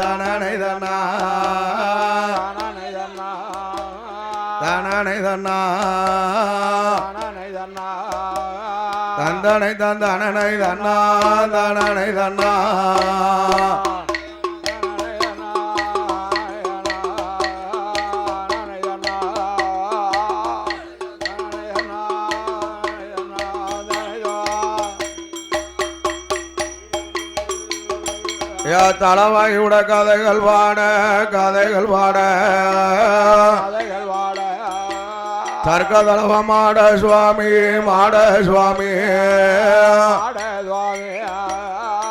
தானனை தன்னா தானனை தன்னா தந்தனை தந்தனை தன்னா தானனை தன்னா யா தளவாயுட கதைகள் பாட கதைகள் பாட. தர்க்கதளவ மாட சுவாமி. மாட சுவாமி.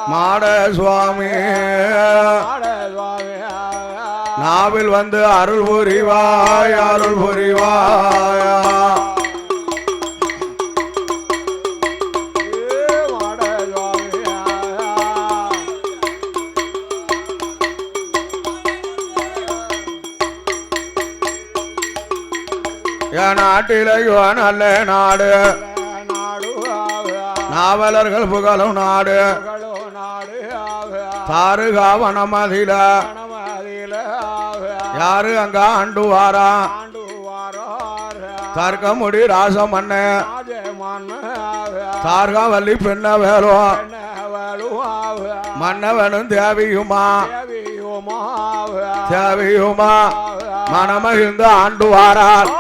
மாட சுவாமி. நாவில் வந்து அருள் புரிவாய் அருள் புரிவாய். நாட்டிலேயோ நல்ல நாடு. நாவலர்கள் புகழும் நாடு. தாருகாவனமதில. யாரு அங்க ஆண்டு வாரா தர்க்கமுடி ராசமண்ண தார்காவல்லி பெண்ண வேலும் மன்னவனும் தேவியுமா? தேவியுமா? மனமகிழ்ந்து ஆண்டு வாரார்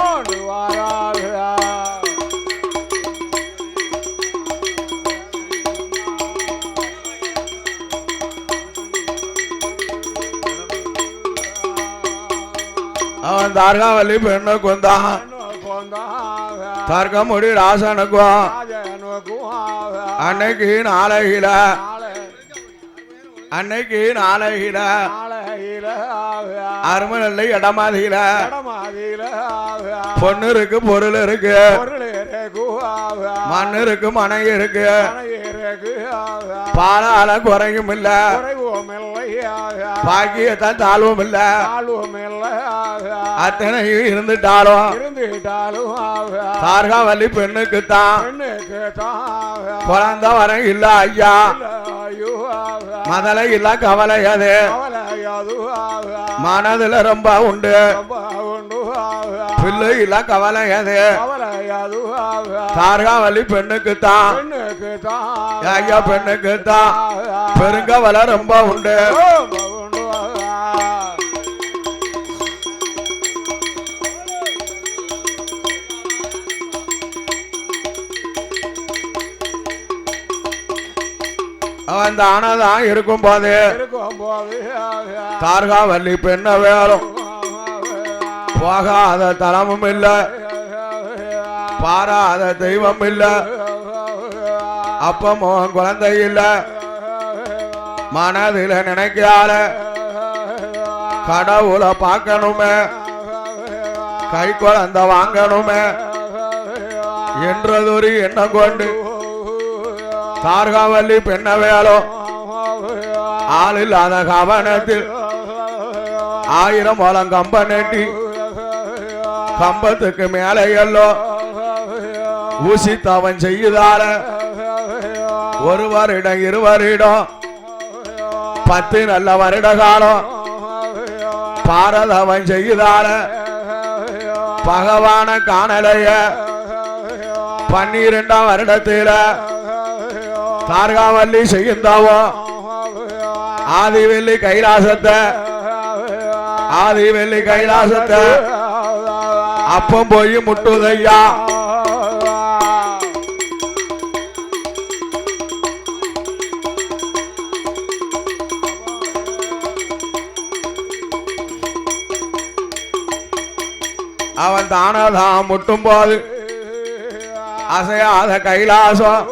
அவன் தார்காவல்லி பெண்ணு கொந்தான் தர்க்கமுடி ராசனுக்கும் அன்னைக்கு நாளையில. அன்னைக்கு நாளையில. அருமநல்லை இடமாதியில. பொண்ணு இருக்கு பொருள் இருக்கு மண் இருக்கு மனை இருக்கு. பாலால குறையும் இல்ல. பாக்கியத்தான் தாழ்வும் இல்ல. அத்தனையும் இருந்துட்டாலும் தார்காவல்லி பெண்ணுக்குத்தான். பெண்ணுக்கு தான் குழந்தை வர இல்ல ஐயா. ஐயோ மதலை இல்ல கவலையாது. மனதுல ரொம்ப உண்டு. பிள்ளை இல்ல கவலையாது. பெண்ணுக்குத்தான். பெண்ணுக்கு தான் ஐயா பெண்ணுக்குத்தான். பெருங்கவலை ரொம்ப உண்டு. அவன் தானதான் இருக்கும் போது. போது தார்காவல்லி பெண்ண வேலும் போகாத தலமும் இல்ல. பாராத தெய்வம் இல்ல. அப்பமும் குழந்தை இல்ல. மனதில நினைக்காத. கடவுளை பார்க்கணுமே. கை குழந்தை வாங்கணுமே. என்றதொரு எண்ணம் கொண்டு தார்காவல்லி பெண்ண ஆளில்லாத கவனத்தில் ஆயிரம் வளம் கம்ப நெட்டி கம்பத்துக்கு மேலே எல்லோ ஊசி தவன் செய்யுதார. ஒரு வருடம் பத்து நல்ல வருட காலம். பாரதவன் செய்யுதால பகவான காணலைய. பன்னிரெண்டாம் வருடத்தில தார்காமல்லி செய்யுந்தாவோ ஆதிவெள்ளி கைலாசத்தை ஆதிவெள்ளி கைலாசத்தை அப்பம் போய் முட்டுதையா? அவன் தானதான் முட்டும் போது அசையாத கைலாசம்.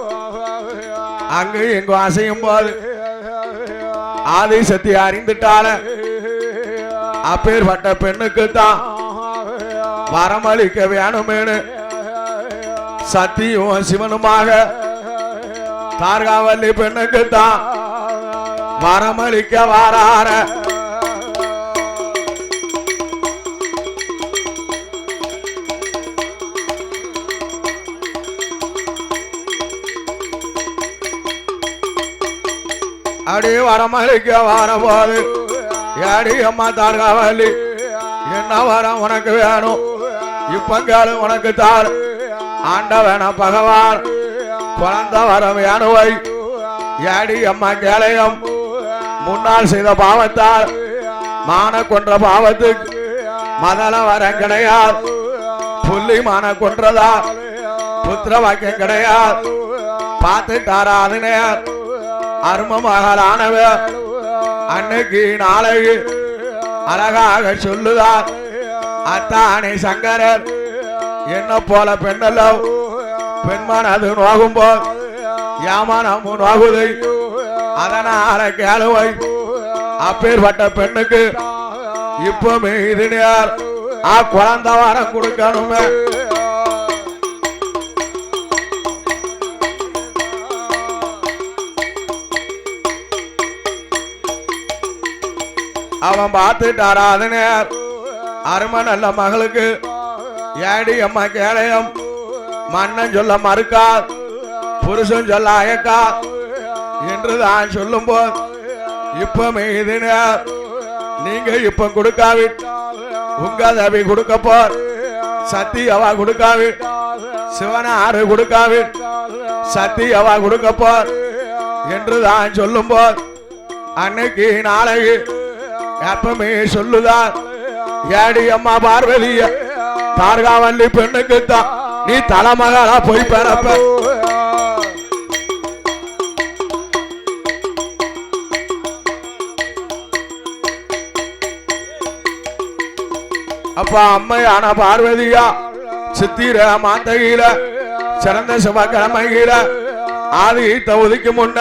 அங்கு எங்கு அசையும் போது ஆதி சக்தி அறிந்துட்டால அப்பேற்பட்ட பெண்ணுக்கு தான் வரமளிக்க வேணுமேனு சத்தியும் சிவனுமாக தார்காவல்லி பெண்ணுக்கு தான் வரமளிக்க வாரார. அடி வரமளிக்க வார போது ஏடி அம்மா தார்காவலி என்ன வரம் உனக்கு வேணும்? இப்ப கேளு உனக்கு தார். ஆண்டவன பகவான் குழந்த வரம் யானுவை ஏடி அம்மா கேளையம் முன்னால் செய்த பாவத்தால் மான கொன்ற பாவத்துக்கு மதல வரம் கிடையாது. புள்ளி மான கொன்றதா புத்திர வாக்கியம் கிடையாது. பார்த்துட்டாரா அதுனையார் அரும மகளானவர் அன்னைக்கு நாளைக்கு அழகாக சொல்லுதார். அத்தானை சங்கரர் என்ன போல பெண்ணெல்லாம் பெண்மான் அது நோகும்போது ஏமானம் நோகுதை அதனால கேளுவை. அப்பேற்பட்ட பெண்ணுக்கு இப்போ மீதினியார் ஆ குழந்தை வரம் கொடுக்கணுமே. அவன் பார்த்துட்டாரா அதனே அருமை நல்ல மகளுக்கு. ஏடி அம்மா கேளையம் மன்னன் சொல்ல மறுக்கா? புருஷன் சொல்ல அயக்கா? என்று தான் சொல்லும் போது இப்ப மீதின நீங்க இப்ப கொடுக்காவி உங்க தவி கொடுக்க போர் சத்தியவா கொடுக்காவி சிவன ஆறு கொடுக்காவி சத்தி கொடுக்க போர் என்று தான் சொல்லும் போது அன்னைக்கு நாளைக்கு எப்பமே சொல்லுதான் ஏடி அம்மா பார்வதிய தார்காவல்லி பெண்ணுக்கு தான் நீ தலைமகளா போய் பிறப்ப. அப்ப அம்மையான பார்வதியா சித்திர மாந்தகில சிறந்த சிவக்கிழமையில ஆதி தகுதிக்கு முன்ன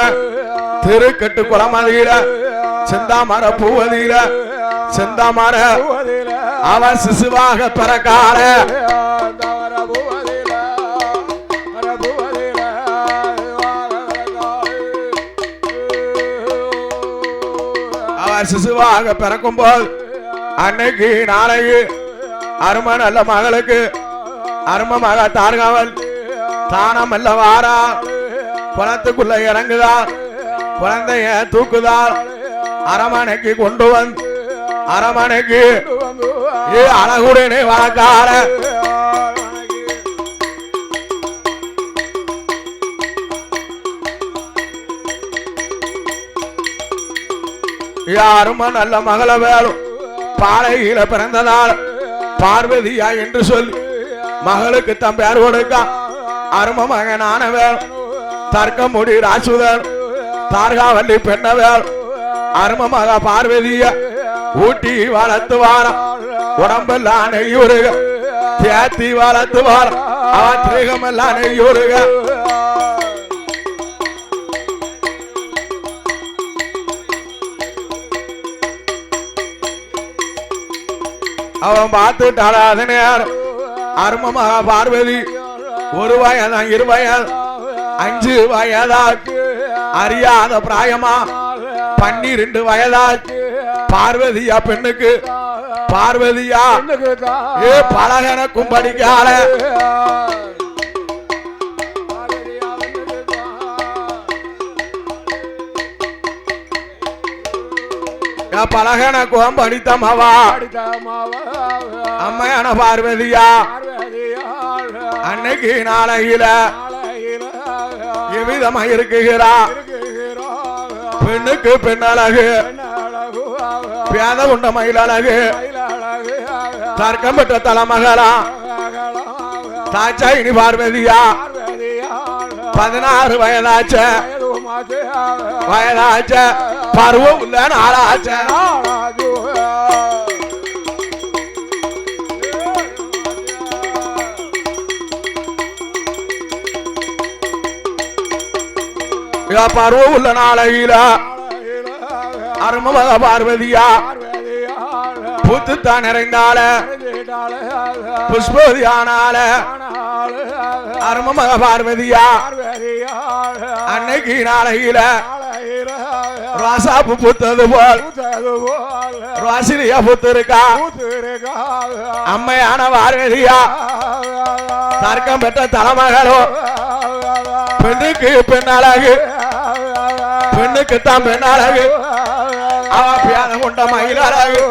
திருக்கட்டு குளமதியில செந்தாமர பூவதியில செந்தாமர அவன் சிசுவாக பிறக்கார அவன் சிசுவாக பிறக்கும் போது அன்னைக்கு நாளைக்கு அரும நல்ல மகளுக்கு அரும மக தார்காவல் தானம் அல்ல வாரா. குளத்துக்குள்ள இறங்குதா குழந்தைய தூக்குதா அரமனைக்கு கொண்டு வந்து அரமனைக்கு ஏ அழகுடனே வழக்கார யாருமா நல்ல மகள வேணும் பாலையில பிறந்ததால் பார்வதியா என்று சொல்லி மகளுக்கு தம் பேர் கொடுக்க. அரும மகனான வேல் தர்க்கமுடி ராசுதர் தார்காவல்லி பெண்ண வேணும் மக பார்வதிய ஊட்டி வளர்த்து வாரம் உடம்பெல்லாம் நெய்யுருக. தேத்தி வளர்த்து வாரம் அவன் திரேகமெல்லாம் நெய்யுருக. அவன் பார்த்துட்டாரா அது நேரம் அரும பார்வதி ஒரு வயதான் இரு வயது அஞ்சு வயதா அறியாத பிராயமா பன்னிரண்டு வயதா பார்வதியா பெண்ணுக்கு. பார்வதியா. ஏ பலகன கும்படிக்கால. பலகன கும்படித்த மவா அம்மையான பார்வதியா. அன்னைக்கு நாளையில எவ்விதமா இருக்குகிறா. பெண்ணுக்கு பெண் அழகு பேத உண்ட மயில் அழகு தர்க்கம் பெற்ற தலைமகளா தாச்சாயினி பார்வதியா? பதினாறு வயதாச்ச. வயதாச்ச. பருவம் உள்ள நாளாச்ச. பருவ உள்ள நாளையில அருமமக பார்வதியா? புத்துத்தான் நிறைந்தால புஷ்பதியானால அருமமக பார்வதியா? அன்னைக்கு நாளையில ராசாப்பு புத்தது போல். ராசினியா புத்து இருக்கா அம்மையான பார்வதியா? தர்க்கம் பெற்ற தலைமகளோ? பெண்ணுக்கு பெண் அழகு கண்ணுக்கு தான் அழகு அவ பியானம் கொண்ட மயில் அழகு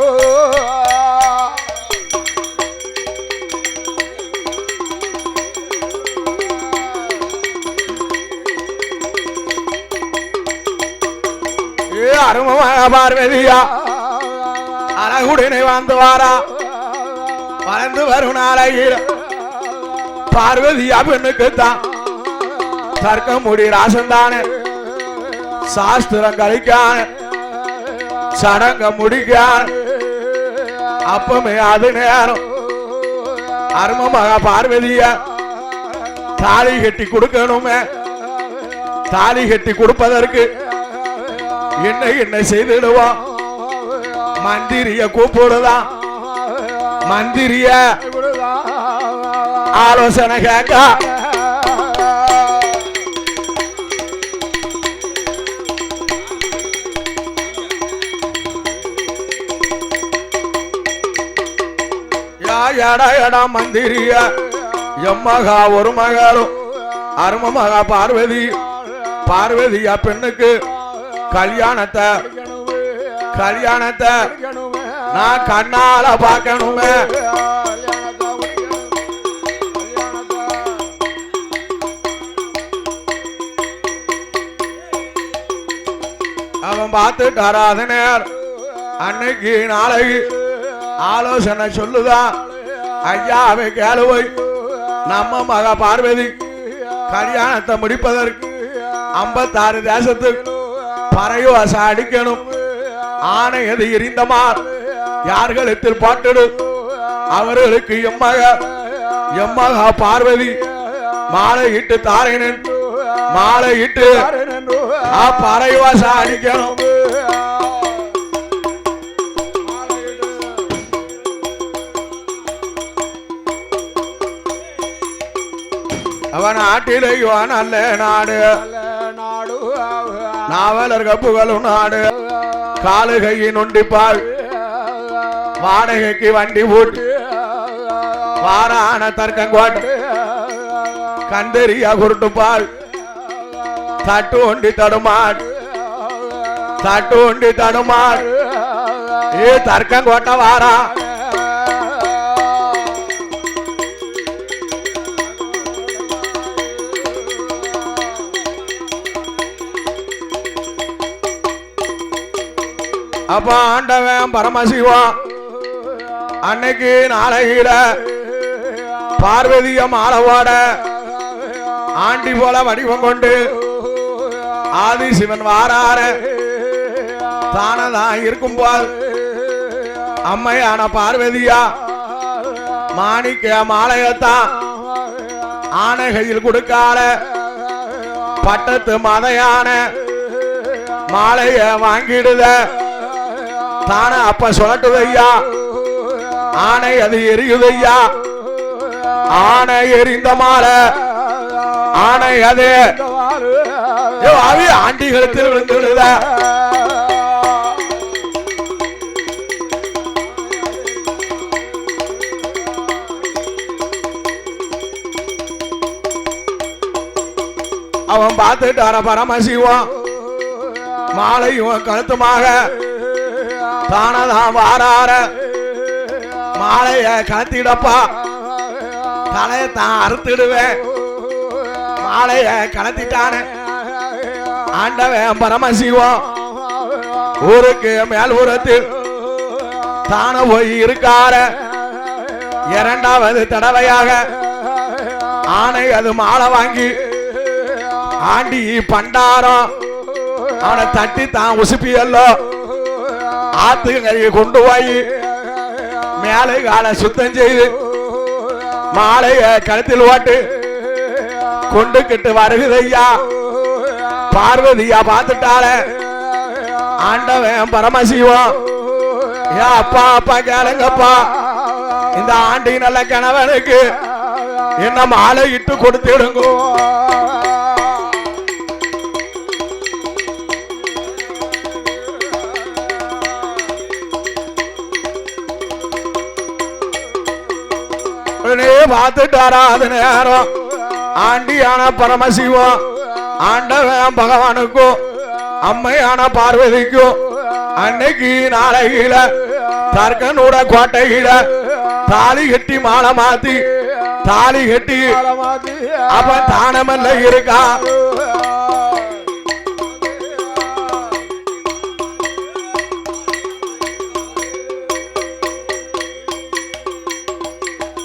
அருமமாக பார்வதியா அழகுடனே வந்து வாரா வளர்ந்து வரும் நாளையில் பார்வதியா பெண்ணுக்குத்தான் தர்க்க முடி ராசந்தானே சாஸ்திரம் கழிக்கான சடங்க முடிக்கான. அப்பமே அது நேரம் அருமமாக பார்வதிய தாலி கட்டி கொடுக்கணுமே. தாலி கட்டி கொடுப்பதற்கு என்ன என்ன செய்திடுவோம் மந்திரிய கூப்பிடுதான் மந்திரிய ஆலோசனை கேட்க. எட எடா மந்திரிய. எம்மகா ஒரு மகாரும் அரும மகா பார்வதி. பார்வதியா பெண்ணுக்கு கல்யாணத்தை கல்யாணத்தை நான் கண்ணால பார்க்கணுமே. அவன் பார்த்துட்டாரா வராத அன்னைக்கு நாளைக்கு ஆலோசனை சொல்லுதான். ஐயாவை கேளுவை. நம்ம மக பார்வதி கல்யாணத்தை முடிப்பதற்கு ஐம்பத்தாறு தேசத்துக்கு பறையோசை அடிக்கணும். ஆணை எது எரிந்தமார் யார்களிடத்தில் பாட்டிடு? அவர்களுக்கு எம்மக எம்மகா பார்வதி மாலை இட்டு தாரினன். மாலை இட்டு பறையோசை அடிக்கணும். அவன் ஆட்டிலையும் நல்ல நாடு. நாடு. நாவலர் கப்புகளும் நாடு. காலு கையை நொண்டிப்பாள். வாடகைக்கு வண்டி போட்டு வாரான தர்க்கங்கோட்டு கண்டறியா குருட்டுப்பாள் தட்டு ஒண்டி தடுமாள். தட்டு ஒண்டி தடுமாள். ஏ தர்க்கங்கோட்ட வாரா. அப்ப ஆண்டவன் பரமசிவம். அன்னைக்கு நாளையில பார்வதிய மாலவாட ஆண்டி போல வடிவம் கொண்டு ஆதி சிவன் வாரார தானதான் இருக்கும் போல் அம்மையான பார்வதியா மாணிக்க மாலையத்தான் ஆனகையில் கொடுக்கால பட்டத்து மதையான மாலைய வாங்கிடுத. தான அப்ப சொல்லட்டுதையா ஆனை அது எரியுதையா ஆனை எரிந்த மாலை. ஆனை அது. அவி ஆண்டிகளத்தில் விழுந்துடுத அவன் பார்த்துட்டு வர பரமசிவம் மாலையும் கழுத்துமாக தானதான் வாரார மாலைய கலத்திடப்பா தலையை தான் அறுத்துடுவேன். மாலைய கலத்திட்டான ஆண்டவன் பரமசிவம். ஊருக்கு மேல் ஊரத்தில் தான போய் இருக்கார. இரண்டாவது தடவையாக ஆனை அது மாலை வாங்கி ஆண்டி பண்டாரம். அவனை தட்டி தான் உசுப்பியல்லோ. ஆத்துக்கு கொண்டு போய் மேலே காலை சுத்தம் செய்து மாலைய கழுத்தில் ஓட்டு கொண்டு கிட்டு வருகுதையா பார்வதியா பார்த்துட்டால ஆண்டவன் பரமசிவம். ஏ அப்பா அப்பா கேளுங்கப்பா. இந்த ஆண்டி நல்ல கணவனுக்கு என்ன மாலை இட்டு கொடுத்துடுங்க. உடனே பார்த்துட்டு நேரம். ஆண்டியான பரமசிவம் ஆண்டவன் பகவானுக்கும் அம்மையான பார்வதிக்கும் அன்னைக்கு நாளையில தர்க்கனோட கோட்டையில தாலி கட்டி மாலை மாத்தி தாலி கட்டி அப்ப தானமல்ல இருக்கான்.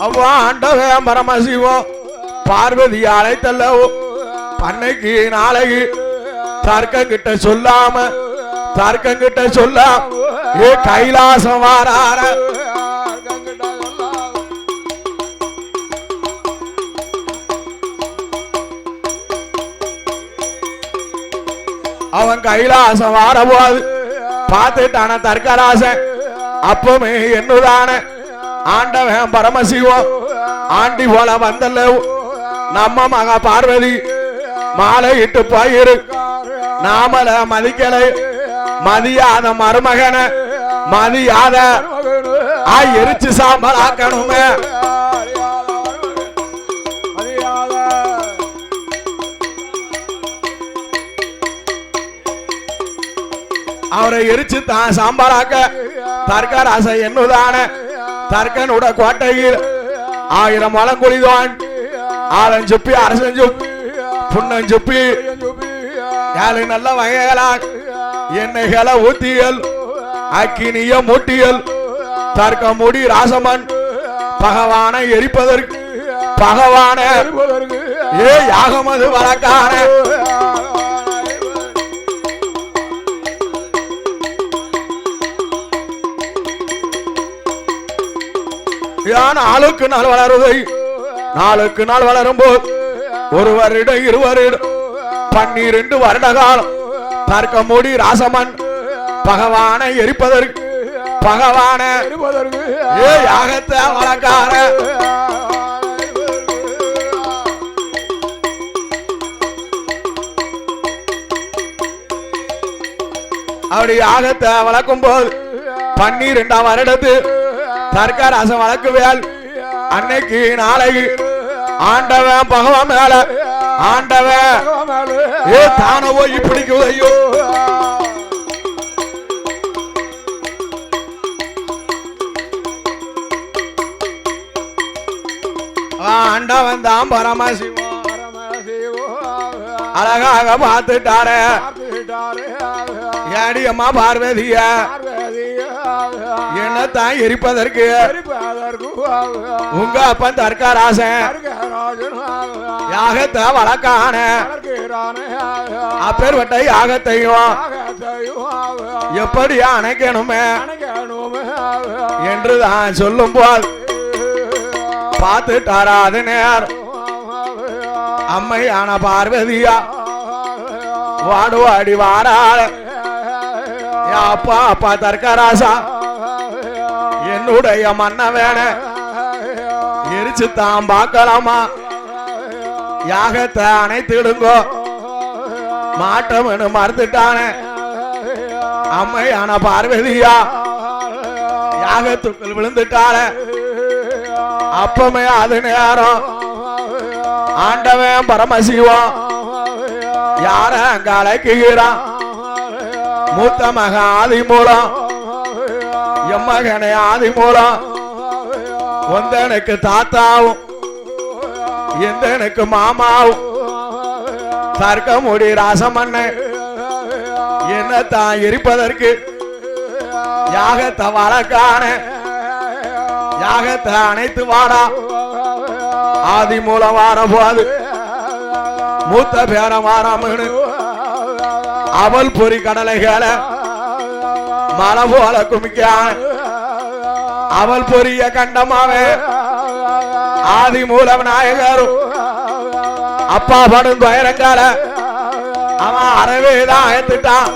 அவ ஆண்டவன் பரமசிவம் பார்வதி அழைத்தல்லவோ பண்ணைக்கு நாளைக்கு தர்க்கம் கிட்ட சொல்லாம தர்க்கம் கிட்ட சொல்ல ஏ கைலாசம் வாரார. அவன் கைலாசம் வாரபோது பார்த்துட்டான தர்க்கராசன். அப்பமே என்னதான? ஆண்டவன் பரமசிவம் ஆண்டி போல வந்தல்ல. நம்ம மகா பார்வதி மாலை இட்டு போயிரு. நாமல மதிக்கலை. மதியாத மருமகன மதியாத ஆ எரிச்சு சாம்பல் ஆக்கணுமே அவரை எரிச்சு தான் சாம்பாராக்க தர்க்கராச என்னதான தர்க்கனோட கோட்டையில் ஆயிரம் மலங்குழிதான் ஆலன் சுப்பி அரசன் சுப்பி புண்ணன் சுப்பி. ஏழு நல்ல வகைகளா எண்ணெய்களை ஊத்தியல் அக்கினிய மூட்டியல் தர்க்க முடி ராசமன். பகவானை எரிப்பதற்கு பகவான ஏ யாகமது வழக்கான? நாளுக்கு நாள் வளருதை? நாளுக்கு நாள் வளரும் போது ஒரு வருடம் இரு வருடம் பன்னிரண்டு வருட காலம். தர்க்க முடி ராசமன் பகவானை எரிப்பதற்கு பகவான ஏ யாகத்தை வழக்கார அப்படி யாகத்தை வளர்க்கும் போது பன்னிரெண்டாம் வருடத்து தர்க்க ரசம் வளர்க்குவேல் அன்னைக்கு நாளைக்கு ஆண்டவன் பகவான் மேல ஆண்டவன் ஏ தான போய் பிடிக்குது ஐயோ ஆண்டவன் தான் பரமசிவம். அழகாக பார்த்துட்டாரு. ஏடி அம்மா பார்வதிய. என்னத்தான் எரிப்பதற்கு உங்க அப்பன் தர்க்கராசன் யாகத்தை வழக்கான. அப்பேற்பட்ட யாகத்தையும் எப்படி அணைக்கணுமே? என்று தான் சொல்லும் போது பார்த்துட்டாரா அது நேரம் அம்மையான பார்வதியா வாடுவாடி வாடாள என் அப்பா அப்பா தர்க்கராசா. என்னுடைய மன்ன வேண எரிச்சு தான் பார்க்கலாமா? யாகத்தை அணைத்திடுங்கோ. மாட்டம்னு மறுத்துட்டானே. அம்மையான பார்வதியா யாகத்துக்குள் விழுந்துட்டான அப்பமே அது நேரம். ஆண்டவன் பரமசிவம் யார அங்க அழைக்குகிறான்? மூத்த மக ஆதி மூலம் எம்மகனை ஆதி மூலம் வந்தனுக்கு தாத்தாவும் எந்தனுக்கு மாமாவும் தர்க்க முடி ராசமண்ண என்னத்தான் இருப்பதற்கு யாகத்தை வழக்கான யாகத்தை அனைத்து வாடா. ஆதி மூலம் வார போது மூத்த பேரம் வாராமனு அவள் பொறி கடலைகளை மலை போல குமிக்கான் அவள் பொரிய கண்டமாவே. ஆதி மூலம் நாயகரும் அப்பா படும் துயரங்கால அவன் அறவே தான் ஏத்துட்டான்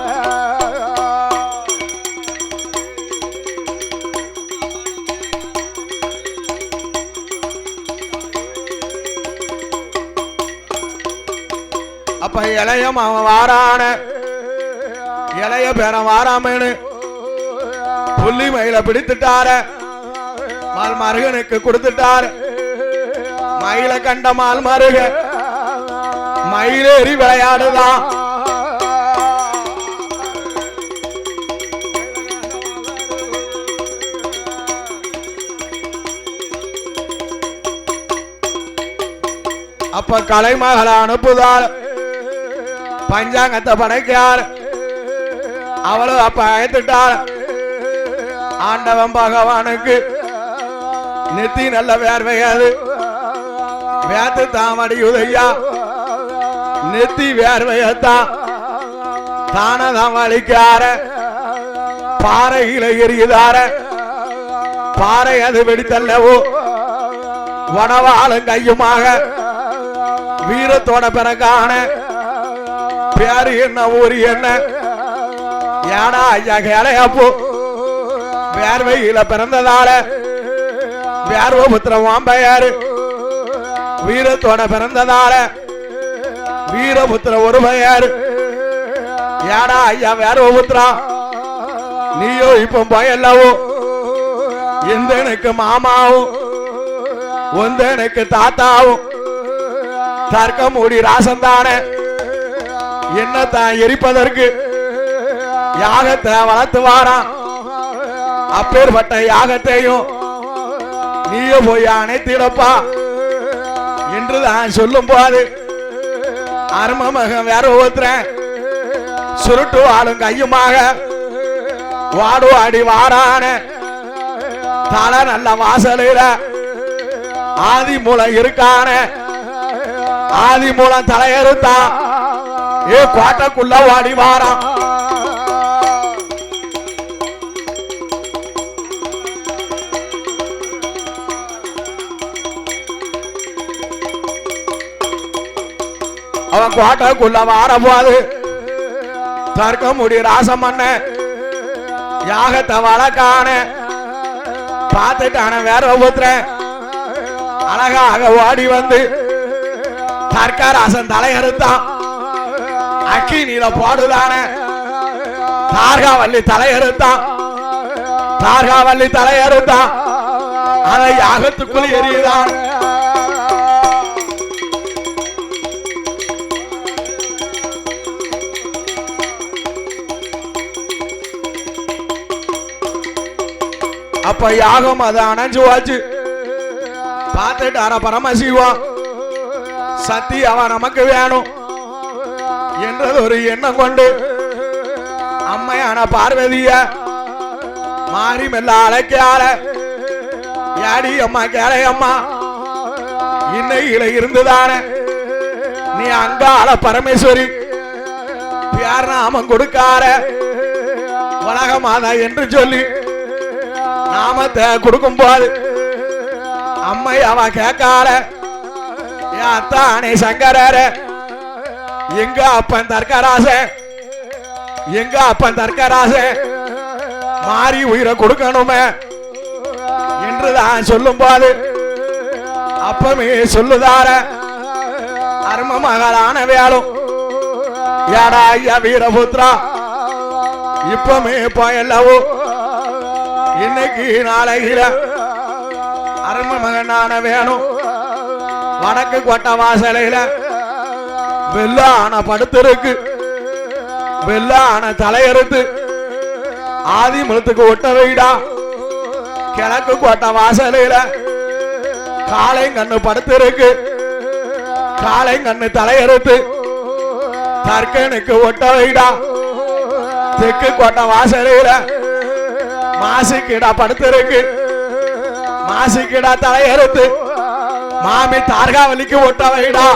அப்ப இளையம் அவன் வாரான. இளைய பேர வாராமனு புள்ளி மயில பிடித்துட்டார. மால் மருகனுக்கு கொடுத்துட்டார். மயில கண்ட மால் மருக மயிலேறி விளையாடுதான் அப்ப கலைமகளை அனுப்புதார் பஞ்சாங்கத்தை படைக்கார் அவளும் அப்ப அழைத்துட்டார் ஆண்டவன் பகவானுக்கு நெத்தி நல்ல வேர்வையாது வேத்து தாமடி உதையா. நெத்தி வேர்வையத்தான் தானதம் வலிக்கார பாறையில எரியுதார. பாறை அது வெடித்தல்லவோ. வடவாளும் கையுமாக. வீரத்தோட பிறகான. பேரு என்ன ஊரு என்ன? ஏடா ஐயா கேளையப்போ வேர்வையில பிறந்ததால வேர்வபுத்திரம் வாம்பையாரு. வீரத்தோட பிறந்ததால வீரபுத்திர ஒரு பெயர் ஏடா ஐயா வேர்வபுத்திரா நீயோ இப்ப பயல்லவோ? எந்தனுக்கு மாமாவும் ஒந்தனுக்கு தாத்தாவும் தர்க்க மூடி ராசந்தானே? என்னத்தான் எரிப்பதற்கு? யாகத்தை வளர்த்து வாரான் அப்பேற்பட்ட யாகத்தையும் நீயோ போய் அனைத்திடப்பா என்று தான் சொல்லும் போது அரும மகன் வேற ஒருத்தரன் சுருட்டு வாழும் கையுமாக வாடு வாடி வாடான தலை நல்ல வாசலையில ஆதி மூலம் இருக்கான ஆதி மூலம் தலையறுத்தான். ஏ கோட்டைக்குள்ள வாடி வாரான். அவன் கோட்டைக்குள்ள வார போது தர்க்க முடி ராசம் பண்ண யாகத்தை வளர்க்கான. பார்த்துட்டான வேற ஒருத்தரன் அழகாக ஓடி வந்து தர்க்கராசன் தலையறுத்தான். அக்கி நீல போடுதான. தார்காவல்லி தலையறுத்தான். தார்காவல்லி தலையறுத்தான். அதை யாகத்துக்குள் எரியுதான் அப்ப யாகம் அது அணைஞ்சு வாச்சு பார்த்துட்டு அற பரமசிவம் சத்தி அவன் நமக்கு வேணும் என்றது ஒரு எண்ணம் கொண்டு அம்மையான பார்வதிய மாறி மெல்ல அழைக்கால யாடி அம்மா கேளை அம்மா இன்னையில இருந்துதானே? நீ அங்காள பரமேஸ்வரி பேர் நாமம் கொடுக்கார உலக மாதா என்று சொல்லி நாமத்தை கொடுக்கும் போது அம்மை அவ கேட்கால என் அத்தானே சங்கரர? எங்க அப்பன் தர்க்கராச? எங்க அப்பன் தர்க்கராச? மாறி உயிரை கொடுக்கணுமே? என்றுதான் சொல்லும் போது அப்பமே சொல்லுதார அரும மகளான வேலும் ஏடா ஐயா வீரபுத்ரா இப்பமே போயல்லவோ? இன்னைக்கு நாளையில அரும மகனான வேணும் வடக்கு கொட்ட வாசலையில வெள்ளான படுத்திருக்கு. வெள்ளான தலையறுத்து ஆதி மலத்துக்கு ஒட்ட வைடா. கிழக்கு கோட்டை வாசலையில காளை கண்ணு படுத்திருக்கு. காளை கண்ணு தலையறுத்து தர்க்கனுக்கு ஒட்ட வைடா. தெற்கு கோட்டை வாசலையில மாசிக்கிடா படுத்திருக்கு. மாசிக்கிடா தலையறுத்து. மாமி தார்காவலிக்கு ஒட்ட வைடா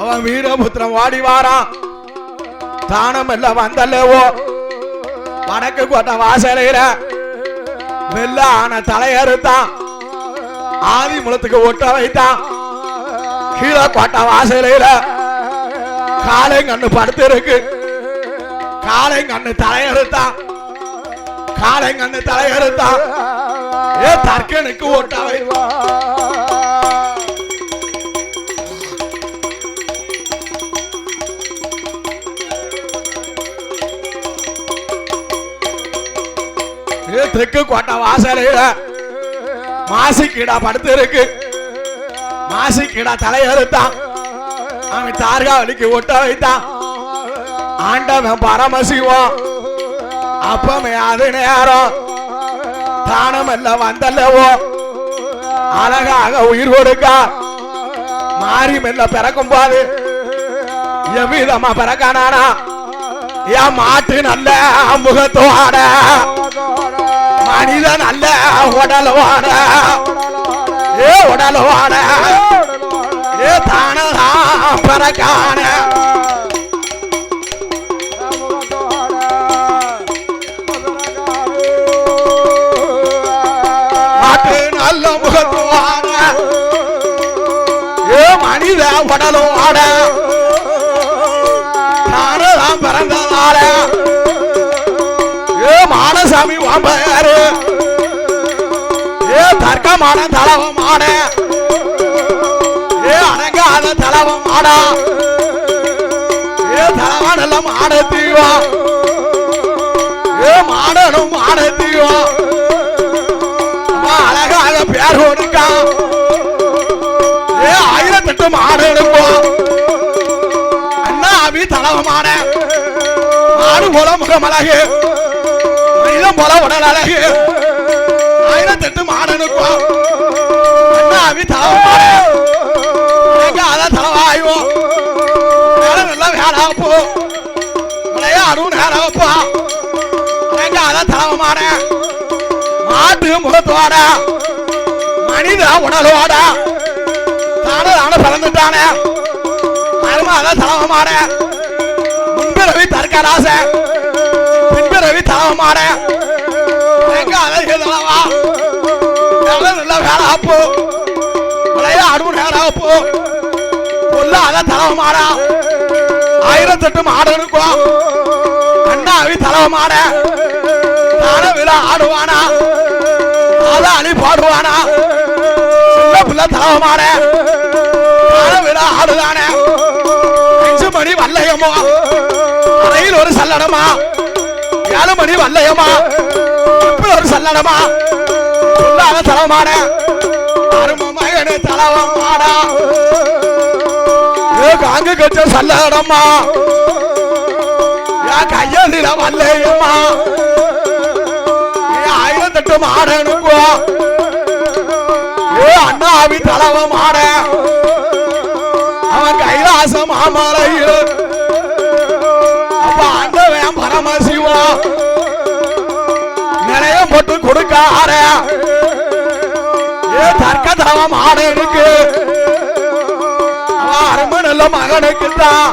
அவன் வீரபுத்திரம் வாடி வாரான் தானம் எல்லாம் வந்தல்லவோ? வடக்கு கோட்டை வாசலையில வெள்ள ஆன தலையறுத்தான். ஆதி முளத்துக்கு ஒட்ட வைத்தான். கீழே கோட்டை வாசலையில காலை கண்ணு படுத்து இருக்கு காலை கண்ணு தலையறுத்தான். காலை கண்ணு தலையறுத்தான். ஏ தர்க்கனுக்கு ஒட்ட வைவா. ஏ தெற்கு கோட்டை வாசலையில மாசிக்கீடா படுத்து இருக்கு மாசிக்கீடா தலையறுத்தான். அவன் தார்காவலிக்கு ஒட்ட வைத்தான். ஆண்டவன் பரமசிவம். அப்பமே அது நேரம். தானம் எல்லாம் வந்தல்லவோ? அழகாக உயிர் கொடுக்க. மாறி மெல்ல பிறக்கும் போது எவ்விதமா பிறக்கானானா? என் மாட்டு நல்ல முகத்தோட. மனித அல்ல உடலோட ஏ உடலோட ஏ தானதா பிறக்கான. நல்ல முகத்துவான. ஏ மனித உடலோட தானதான் பிறந்ததான சாமி வாம்பயாரு ஏ தர்க்கமான தலவமான ஏ அடங்காத தலவம் ஆடா. ஏ தளவானெல்லாம் ஆட தீவா. ஏ மாடனும் ஆட தீவா. அழகாக பேர் ஒடுக்கா ஏ ஆயிரத்தெட்டு மாடு எடுப்போம் அண்ணா அபி தளவமான மாடு போல முகமழகு மனிதன் போல உடல் அழகு ஆயிரத்தெட்டு மாடனுக்கும் எடுப்போம் அண்ணா அபி வேலை நல்லா வேலை போ விளையாடும் நேரம் போ அத தலவமான மாட்டு முகத்தோட. மனித உடலோட. தானே தானே பிறந்துட்டானே. அருமாத தலவமாற முன்பிறவி தற்கராச. பின்பிறவி தலவமாற நல்ல வேலை ஆப்பு. விளையாடும் பொல்லாத ஆயிரத்தெட்டு மாடு இருக்கும் அண்ணாவி தலவமாற தானே விழா ஆடுவானா. அதான் அணி பாடுவானா. சின்ன பிள்ளை தலவமாற தானே விழா ஆடுதானே. அஞ்சு மணி வல்லையமோ அறையில் ஒரு சல்லடமா. ஏழு மணி வல்லையமா இப்படி ஒரு சல்லடமா. சொல்லாத தலவமான அரும மகனு தலவமாடா ஏ கச்ச சல்லடமா ஏன் கையதில வல்லையம்மா. ஆயிரத்தெட்டு மாடனுக்கோ ஏ அண்ணாவி தலவ அவன் கைலாசம் மாமலையில் கொடுக்கார. ஏ தர்க்க தவம் மாடனுக்கு அவன் நல்ல மகனுக்கு தான்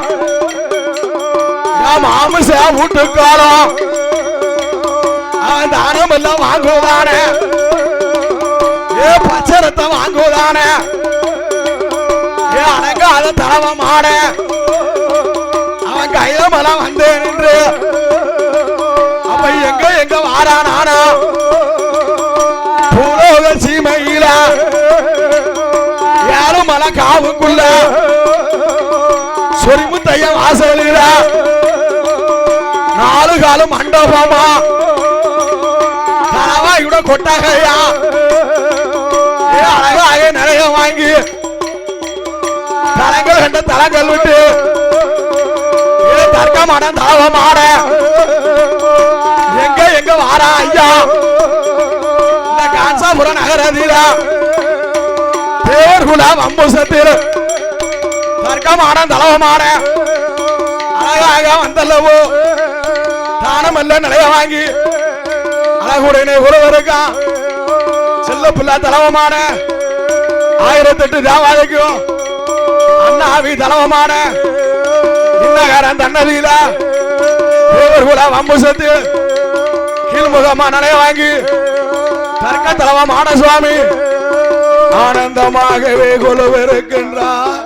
என் வீட்டுக்காரம் அவன் தானம் எல்லாம் வாங்குவதானே? ஏ பச்சரத்தை வாங்குவதானே? ஏ அடங்காத தலவமான அவன் கைதமெல்லாம் வந்தேன் என்று அப்ப எங்க எங்க வாரானானா பூலோக யாரும் மலை காவுக்குள்ள. சொரிமுத்தைய வாசலில. நாலு காலம் மண்டபமா. தலவாயுட கொட்டகையா? ஏ அழகாக நிறைய வாங்கி. தலங்கள் கண்ட தலங்கள் விட்டு. ஏ தர்க்கமான தலவமான எங்க எங்க வாரா ஐயா? இந்த காஞ்சாபுர நகரத்தில தேவர்குல வம்புசத்தில் தர்க்கமான தலவமான அழகாக வந்தல்லவோ. தானம் அல்ல நிலைய வாங்கி. அழகுடனே உறவருக்கா செல்ல பிள்ளை தலவமான ஆயிரத்தெட்டு தேவாதைக்கும் அண்ணாவி தலவமான இன்னகாரன் தன்னதியில. தேவர் தேவர்குல வம்புசத்து கீழ்முகமா நிலைய வாங்கி. தர்க்க தலவமான சுவாமி. ஆனந்தமாகவே கொலுவிருக்கின்றார்